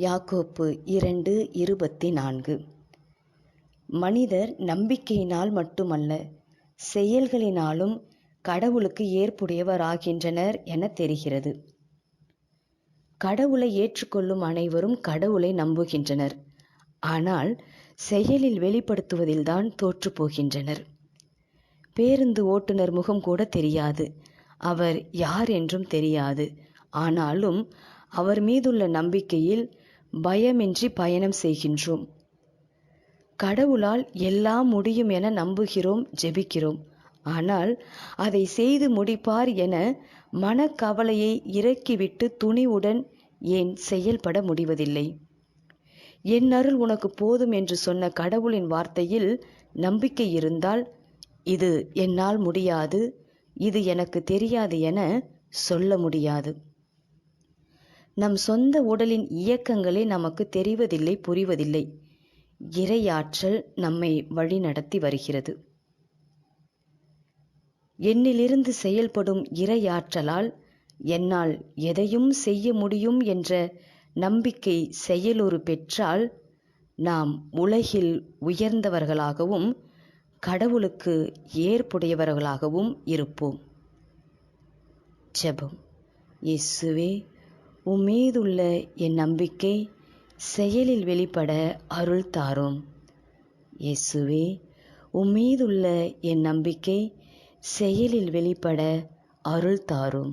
யாக்கோப்பு இரண்டு இருபத்தி நான்கு மனிதர் நம்பிக்கையினால் மட்டுமல்ல செயல்களினாலும் கடவுளுக்கு ஏற்புடையவராகின்றனர் என தெரிகிறது. கடவுளை ஏற்றுக்கொள்ளும் அனைவரும் கடவுளை நம்புகின்றனர். ஆனால் செயலில் வெளிப்படுத்துவதில்தான் தோற்றுப் போகின்றனர். பேருந்து ஓட்டுநர் முகம் கூட தெரியாது. அவர் யார் என்றும் தெரியாது. ஆனாலும் அவர் மீதுள்ள நம்பிக்கையில் பயமின்றி பயணம் செய்கின்றோம். கடவுளால் எல்லாம் முடியும் என நம்புகிறோம் ஜெபிக்கிறோம். ஆனால் அதை செய்து முடிப்பார் என மனக்கவலையை இறக்கிவிட்டு துணிவுடன் ஏன் செயல்பட முடிவதில்லை? என் அருள் உனக்கு போதும் என்று சொன்ன கடவுளின் வார்த்தையில் நம்பிக்கை இருந்தால் இது என்னால் முடியாது இது எனக்கு தெரியாது என சொல்ல முடியாது. நம் சொந்த உடலின் இயக்கங்களே நமக்கு தெரிவதில்லை புரிவதில்லை. இறையாற்றல் நம்மை வழிநடத்தி வருகிறது. என்னிலிருந்து செயல்படும் இறையாற்றலால் என்னால் எதையும் செய்ய முடியும் என்ற நம்பிக்கை செயலுறு பெற்றால் நாம் உலகில் உயர்ந்தவர்களாகவும் கடவுளுக்கு ஏற்புடையவர்களாகவும் இருப்போம். ஜெபம். இயேசுவே உம்மீதுள்ள என் நம்பிக்கை செயலில் வெளிப்பட அருள் தாரும். இயேசுவே உம்மீதுள்ள என் நம்பிக்கை செயலில் வெளிப்பட அருள் தாரும்.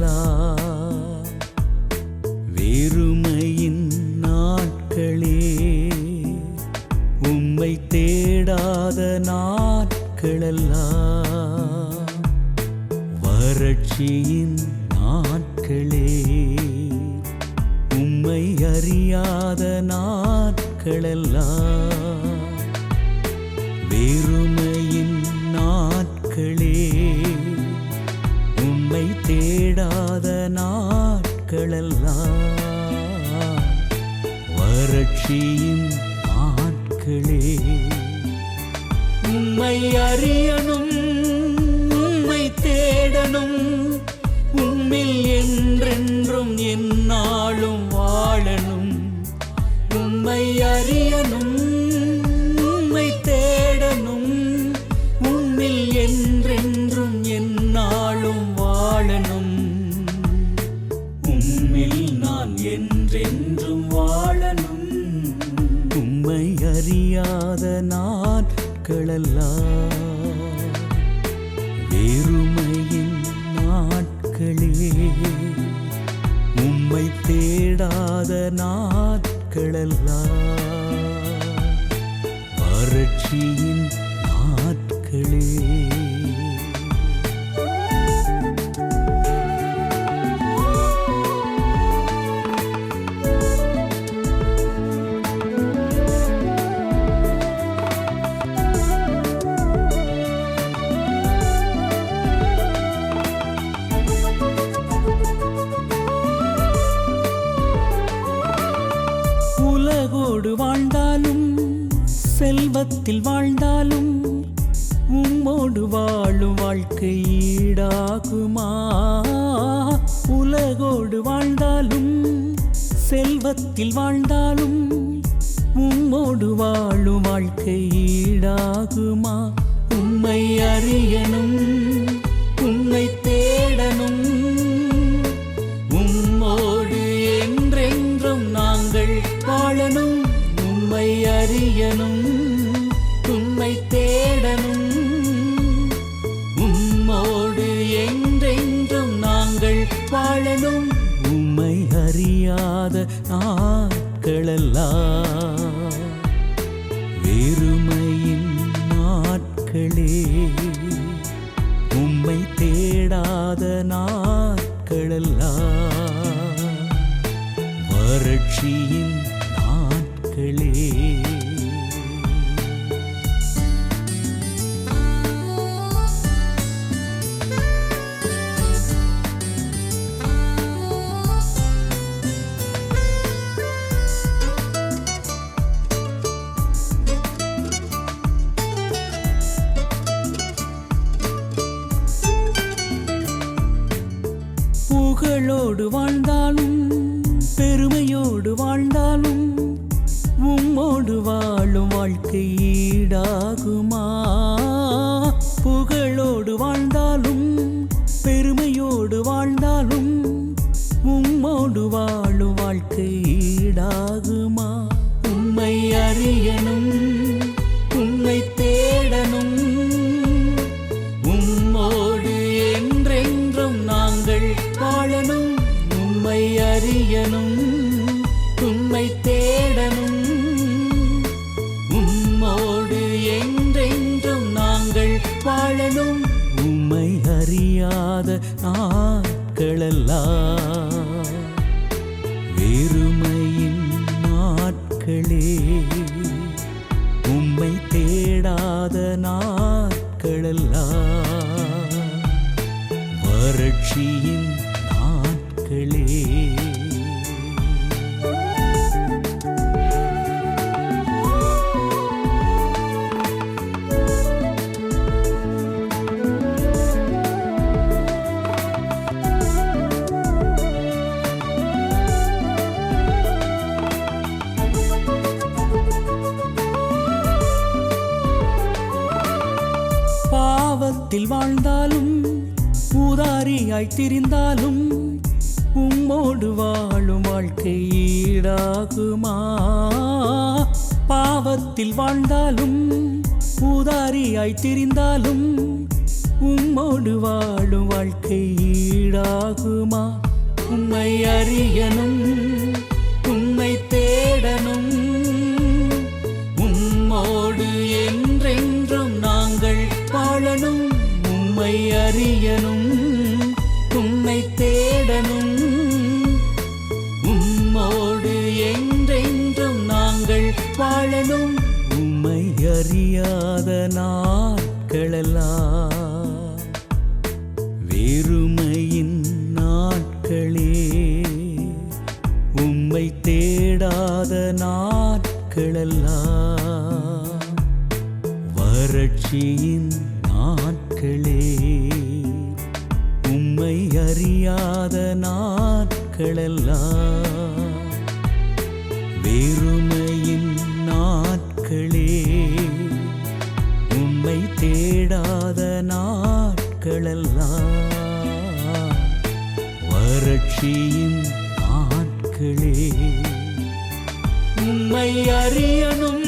நாட்களெல்லாம் புரட்சியின் ஆட்களே. உம்மை அறியணும் உம்மை தேடணும் உம்மில் என்றென்றும் என்னாலும் வாழணும். உம்மை அறியணும் நாட்களெல்லாம் வெறுமையின் நாட்களே. உம்மை தேடாத நாட்களெல்லாம். வறட்சியின் இன்பத்தில் வாழ்ந்தாலும் உம்மோடு வாழும் வாழ்க்கை ஈடாகுமா? உலகோடு வாழ்ந்தாலும் செல்வத்தில் வாழ்ந்தாலும் உம்மோடு வாழும் வாழ்க்கை ஈடாகுமா? உம்மை அறியணும் உம்மை தேடணும். உம்மோடு என்றென்றும் நாங்கள் வாழணும் உம்மை அறியணும். ஈடாகுமா நாட்களெல்லாம் ஊதாரியாய் திரிந்தாலும் உம்மோடு வாழும் வாழ்க்கை ஈடாகுமா? பாவத்தில் வாழ்ந்தாலும் பூதாரியாய் திரிந்தாலும் உம்மோடு வாழும் வாழ்க்கை ஈடாகுமா? உம்மை அறியணும் உம்மை தேடணும் உம்மோடு என்றென்றும் நாங்கள் வாழணும் உம்மை அறியணும். முடியாத நாட்களெல்லாம் வெறுமையின் நாட்களே உம்மை தேடாத நாட்களெல்லாம் வறட்சியின் நாட்களே உம்மை அறியாத நாட்களெல்லாம் வெறுமை நாட்களெல்லாம் வறட்சியின் ஆட்களே உம்மை அறியணும்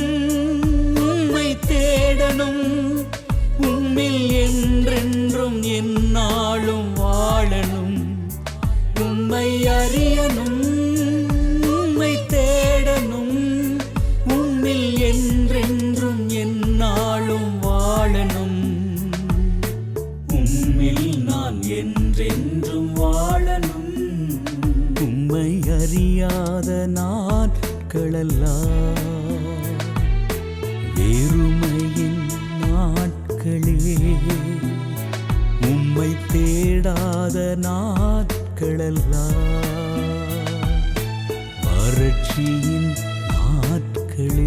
வறட்சியின் நாட்களே